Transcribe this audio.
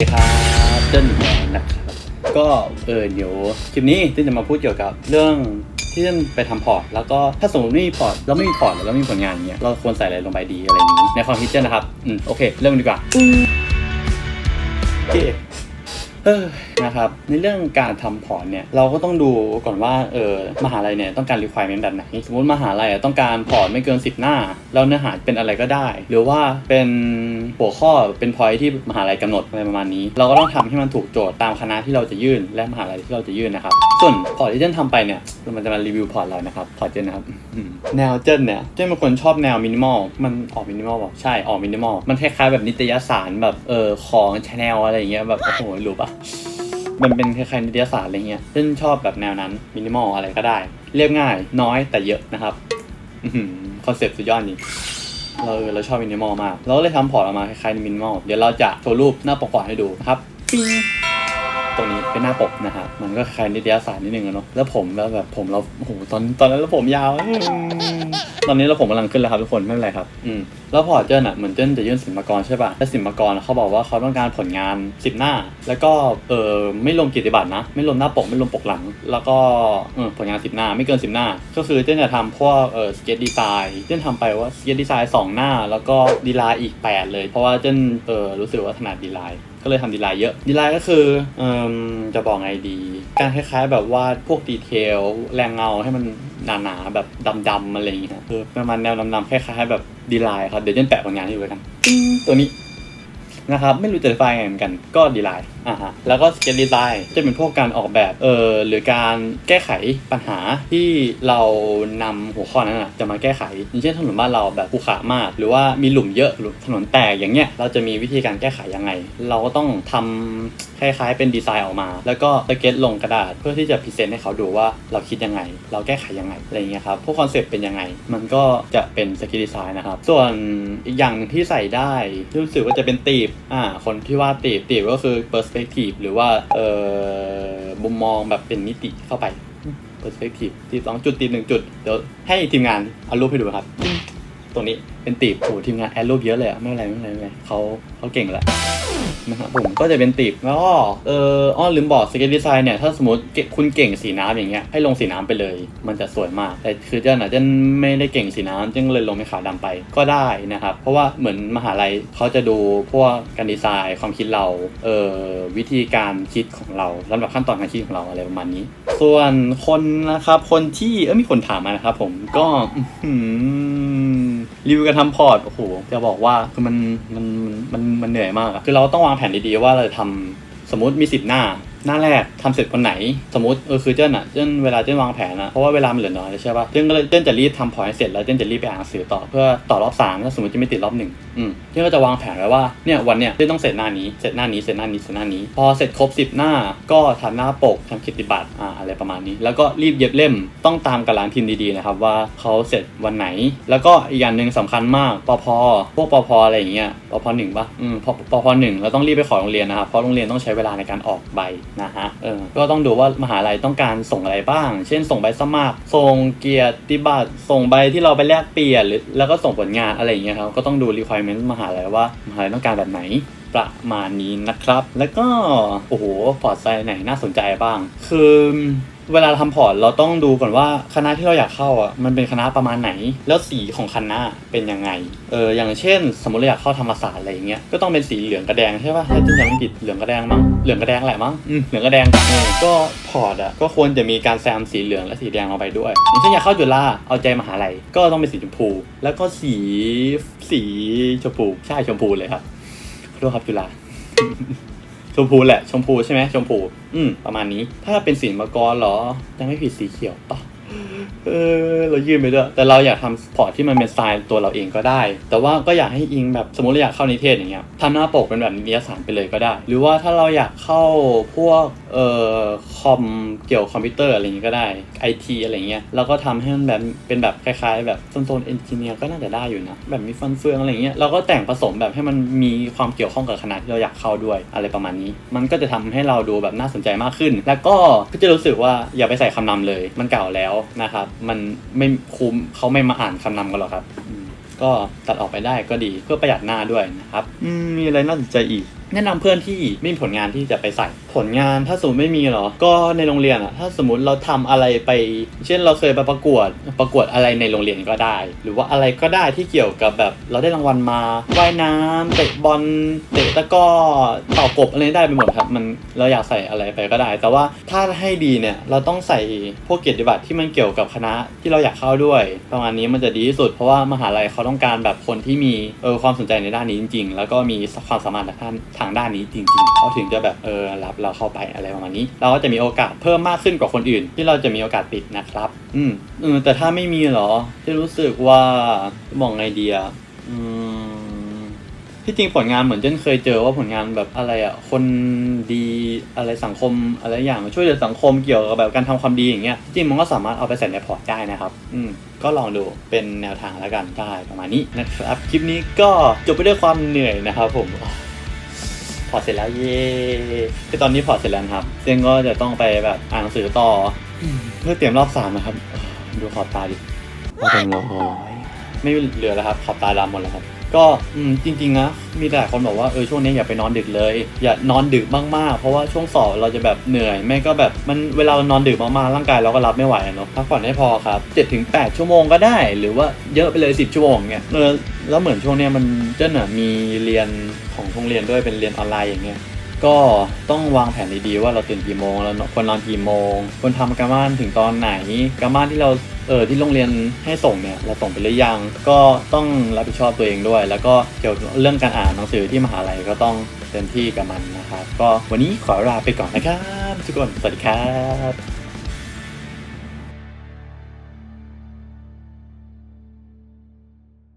สวัสดีครับเติ้ลแมนนะครับก็เออเดี๋ยวคลิปนี้เติ้ลจะมาพูดเกี่ยวกับเรื่องที่เติ้ลไปทำพอร์ตแล้วก็ถ้าสมมติไม่มีพอร์ตแล้วไม่มีพอร์ตแล้วไม่มีผลงานเงี้ยเราควรใส่อะไรลงไปดีอะไรอย่างนี้ในความคิดเติ้ลนะครับอืมโอเค เริ่มดีกว่าโอเคเออ นะครับในเรื่องการทำพอร์ตเนี่ยเราก็ต้องดูก่อนว่าเออมหาลัยเนี่ยต้องการ requirement แบบไหน สมมติมหาลัยอะต้องการพอร์ตไม่เกิน 10 หน้า แล้วเนื้อหาเป็นอะไรก็ได้ หรือว่าเป็นหัวข้อเป็นพอยที่มหาลัยกำหนดอะไรประมาณนี้ เราก็ต้องทำให้มันถูกโจทย์ตามคณะที่เราจะยื่น และมหาลัยที่เราจะยื่นนะครับ ส่วนพอร์ตที่เจนทำไปเนี่ยมันจะมารีวิวพอร์ตเรานะครับพอร์ตเจนนะครับอืมแนวเจนเนี่ยเจนเป็นคนชอบแนวมินิมอลมันออกมินิมอลบอกใช่ออกมินิมอลมันคล้ายๆแบบนิตยสารแบบเออของชาแนลอะไรอย่างเงี้ยแบบโอ้โหรู้ปะ มันเป็นคล้ายๆนิตยสารอะไรเงี้ยซึ่งชอบแบบแนวนั้นมินิมอลอะไรก็ได้ เรียบง่าย น้อยแต่เยอะนะครับคอนเซ็ปต์สุดยอดจริงเราเราชอบมินิมอลมาก เราเลยทำพอร์ตออกมาคล้ายๆมินิมอลเดี๋ยวเราจะโชว์รูปหน้าปกพอร์ตให้ดูนะครับปิ้งตรงนี้เป็นหน้าปกนะฮะมันก็คล้ายนิตยสารนิดนึงอะเนาะแล้วผมแล้วแบบผมเราโอ้โหตอนตอนนั้นแล้วผมยาว ตอนนี้เราผมกำลังขึ้นแล้วครับทุกคนไม่เป็นไรครับอืมแล้วพอเจิ้นอะเหมือนเจิ้นจะยื่นสินมากรใช่ป่ะแล้วสินมากรเขาบอกว่าเขาต้องการผลงาน10หน้า แล้วก็เออไม่ลงกิจบัตรนะ ไม่ลงหน้าปกไม่ลงปกหลัง แล้วก็เออผลงาน10หน้าไม่เกิน10หน้า ก็คือเจิ้นจะทำพวกเออสเก็ตดีไซน์เจิ้นทำไปว่าสเก็ตดีไซน์2หน้า แล้วก็ดีไลน์อีก8เลย เพราะว่าเจิ้นเออรู้สึกว่าถนัดดีไลน์ก็เลยทำดีไลน์เยอะ ดีไลน์ก็คือเออจะบอกไงดี การคล้ายๆแบบวาดพวกดีเทลแรงเงาให้มัน หนาๆแบบดำๆอะไรอย่างเงี้ยคือประมาณแนวดำๆคล้ายๆแบบดีไลน์ครับเดี๋ยวจนแปะผลงานให้ดูแล้วกันตัวนี้นะครับไม่รู้จะไฟไงเหมือนกันก็ดีไลน์อ่าฮะแล้วก็สเก็ตดีไซน์จะเป็นพวกการออกแบบเอ่อหรือการแก้ไขปัญหาที่เรานำหัวข้อนั้นนะจะมาแก้ไขอย่างเช่นถนนบ้านเราแบบภูขามาก หรือว่ามีหลุมเยอะหรือถนนแตกอย่างเงี้ยเราจะมีวิธีการแก้ไขยังไง เราก็ต้องทำ คล้ายๆ เป็นดีไซน์ออกมา แล้วก็สเก็ตลงกระดาษเพื่อที่จะพรีเซนต์ให้เขาดูว่าเราคิดยังไง เราแก้ไขยังไงอะไรอย่างเงี้ยครับพวกคอนเซปต์เป็นยังไง มันก็จะเป็นสก็ตดีไซน์นะครับส่วนอีกอย่างหนึ่งที่ใส่ได้รู้สึกว่าจะเป็นตีบอ่าคนที่ว่าตีบตีบก็คือ perspective หรือว่าเอ่อมุมมองแบบเป็นมิติเข้าไป perspective ตีสองจุดตีหนึ่งจุดเดี๋ยวให้ทีมงานเอารูปให้ดูครับตรงนี้เป็นตีบโอ้ทีมงานแอดรูปเยอะเลยอะไม่เป็นไรไม่เป็นไรไม่เป็นไรเขาเขาเก่งแล้ว นะครับผมก็จะเป็นตีบแล้วก็เอออ้อลืมบอกสเก็ตดีไซน์เนี่ยถ้าสมมติคุณเก่งสีน้ำอย่างเงี้ยให้ลงสีน้ำไปเลย มันจะสวยมาก แต่คือเจ้าน่ะเจ้าไม่ได้เก่งสีน้ำจ้าเลยลงเป็นขาวดำไปก็ได้นะครับ เพราะว่าเหมือนมหาลัยเขาจะดูพวกการดีไซน์ความคิดเราเออวิธีการคิดของเราลำดับขั้นตอนการคิดของเราอะไรประมาณนี้ ส่วนคนนะครับคนที่เออมีคนถามมานะครับผมก็รีวิวการทำพอร์ตโอ้โหจะบอกว่าคือมันมัน มันเหนื่อยมากอะคือเราต้องวางแผนดีๆว่าเราจะทำสมมติมีสิบหน้า หน้าแรกทำเสร็จวันไหน สมมติเออคือเจ้นอะเจ้นเวลาเจ้นวางแผนอะเพราะว่าเวลามันเหลือน้อยใช่ป่ะเจ้นก็เลยเจ้นจะรีบทำพอร์ตให้เสร็จแล้วเจ้นจะรีบไปอ่านหนังสือต่อเพื่อต่อรอบสามถ้าสมมติจะไม่ติดรอบหนึ่งอืมเจ้นก็จะวางแผนไว้ว่าเนี่ยวันเนี้ยเจ้นต้องเสร็จหน้านี้เสร็จหน้านี้เสร็จหน้านี้เสร็จหน้านี้ พอเสร็จครบสิบหน้าก็ทำหน้าปกทำกิจบัตรอ่าอะไรประมาณนี้ แล้วก็รีบเย็บเล่มต้องตามกับร้านพิมพ์ดีๆนะครับว่าเขาเสร็จวันไหน แล้วก็อีกอย่างหนึ่งสำคัญมากปพพวกปพอะไรอย่างเงี้ยปพหนึ่งป่ะอืมปพหนึ่งเราต้องรีบไปขอโรงเรียนนะครับเพราะโรงเรียนต้องใช้เวลาในการออกใบนะฮะเออก็ต้องดูว่ามหาลัยต้องการส่งอะไรบ้าง เช่น ส่งใบสมัคร ส่งเกียรติบัตรส่งใบที่เราไปแลกเปลี่ยนหรือแล้วก็ส่งผลงานอะไรอย่างเงี้ยครับก็ต้องดู requirement มหาลัยว่ามหาลัยต้องการแบบไหนประมาณนี้นะครับ แล้วก็ โอ้โหพอร์ตไซต์ไหนน่าสนใจบ้าง คือ เวลาทำพอร์ตเราต้องดูก่อนว่าคณะที่เราอยากเข้าอะมันเป็นคณะประมาณไหน แล้วสีของคณะเป็นยังไงเอออย่างเช่น สมมติเราอยากเข้าธรรมศาสตร์อะไรอย่างเงี้ยก็ต้องเป็นสีเหลืองกระแดงใช่ป่ะถ้าจำไม่ผิดเหลืองกระแดงมั้งเหลืองกระแดงแหละมั้งอืมเหลืองกระแดงเออก็พอร์ตอะก็ควรจะมีการแซมสีเหลืองและสีแดงเอาไปด้วยอย่างเช่นอยากเข้าจุฬาเอาใจมหาลัยก็ต้องเป็นสีชมพู แล้วก็สีสีชมพูใช่ชมพูเลยครับขอโทษครับจุฬาช มพูแหละ ชมพูใช่ไหมชมพู อืม ประมาณนี้ ถ้าเป็นสินมากรเหรอ ยังไม่ผิดสีเขียวปะ เออเรายืนไปด้วยแต่เราอยากทำพอร์ตที่มันเป็นสไตล์ตัวเราเองก็ได้ แต่ว่าก็อยากให้อิงแบบสมมติเราอยากเข้านิเทศอย่างเงี้ยทำหน้าปกเป็นแบบนิยสารไปเลยก็ได้ หรือว่าถ้าเราอยากเข้าพวกเอ่อคอมเกี่ยวกับคอมพิวเตอร์อะไรเงี้ยก็ได้ไอทีอะไรเงี้ยเราก็ทำให้มันแบบเป็นแบบคล้ายๆ แบบโซนเอนจิเนียร์ก็น่าจะได้อยู่นะแบบมีฟันเฟืองอะไรเงี้ยเราก็แต่งผสมแบบให้มันมีความเกี่ยวข้องกับคณะที่เราอยากเข้าด้วยอะไรประมาณนี้ มันก็จะทำให้เราดูแบบน่าสนใจมากขึ้น แล้วก็ก็จะรู้สึกว่าอย่าไปใส่คำนำเลย มันเก่าแล้วนะครับ มันไม่คุ้มเขาไม่มาอ่านคำนำกันหรอกครับอืมก็ตัดออกไปได้ก็ดีเพื่อประหยัดหน้าด้วยนะครับอืมมีอะไรน่าสนใจอีก แนะนำเพื่อนที่ไม่มีผลงานที่จะไปใส่ ผลงานถ้าสมมติไม่มีหรอ ก็ในโรงเรียนอะถ้าสมมติเราทำอะไรไป เช่นเราเคยไปประกวดประกวดอะไรในโรงเรียนก็ได้ หรือว่าอะไรก็ได้ที่เกี่ยวกับแบบ เราได้รางวัลมาว่ายน้ำเตะบอลเตะตะก้อเป่ากบอะไรได้ไปหมดครับมันเราอยากใส่อะไรไปก็ได้ แต่ว่าถ้าให้ดีเนี่ยเราต้องใส่พวกเกียรติบัตรที่มันเกี่ยวกับคณะที่เราอยากเข้าด้วยประมาณนี้มันจะดีที่สุดเพราะว่ามหาลัยเขาต้องการแบบคนที่มีเออความสนใจในด้านนี้จริง ๆ แล้วก็มีความสามารถทางทางด้านนี้จริงๆเขาถึงจะแบบเออรับเราเข้าไปอะไรประมาณนี้ เราก็จะมีโอกาสเพิ่มมากขึ้นกว่าคนอื่น ที่เราจะมีโอกาสติดนะครับ อืมเออแต่ถ้าไม่มีเหรอที่รู้สึกว่าบอกไงดีอะอืมที่จริงผลงานเหมือนเจนเคยเจอว่าผลงานแบบอะไรอะคนดีอะไรสังคมอะไรอย่างช่วยเหลือสังคมเกี่ยวกับแบบการทำความดีอย่างเงี้ยจริงมันก็สามารถเอาไปใส่ในพอร์ตได้นะครับ อืมก็ลองดูเป็นแนวทางแล้วกันได้ประมาณนี้นะครับ คลิปนี้ก็จบไปด้วยความเหนื่อยนะครับผม พอร์ตเสร็จแล้วเย่คือตอนนี้พอร์ตเสร็จแล้วนะครับเจนก็จะต้องไปแบบอ่านหนังสือต่ออเพื่อเตรียมรอบสามนะครับ ดูขอบตาดิว่าเป็นร้อยไม่เหลือแล้วครับ ขอบตาดำหมดแล้วครับ ก็อืมจริงๆนะมีแต่คนบอกว่าเออช่วงนี้อย่าไปนอนดึกเลย อย่านอนดึกมากๆ เพราะว่าช่วงสอบเราจะแบบเหนื่อยแม่ก็แบบมันเวลาเรานอนดึกมากๆร่างกายเราก็รับไม่ไหวเนาะพักผ่อนให้พอครับ7ถึง8ชั่วโมงก็ได้ หรือว่าเยอะไปเลย 10 ชั่วโมงเงี้ยเออแล้วเหมือนช่วงเนี้ยมันเจ้าหน่ะมีเรียนของโรงเรียนด้วยเป็นเรียนออนไลน์อย่างเงี้ยก็ต้องวางแผนดีๆว่าเราตื่นกี่โมงแล้วควรนอนกี่โมงควรทำการบ้านถึงตอนไหนการบ้านที่เรา เออที่โรงเรียนให้ส่งเนี่ยเราส่งไปหรือยังก็ต้องรับผิดชอบตัวเองด้วย แล้วก็เกี่ยวกับเรื่องการอ่านหนังสือที่มหาลัยก็ต้องเต็มที่กับมันนะครับ ก็วันนี้ขอลาไปก่อนนะครับทุกคนสวัสดีครับ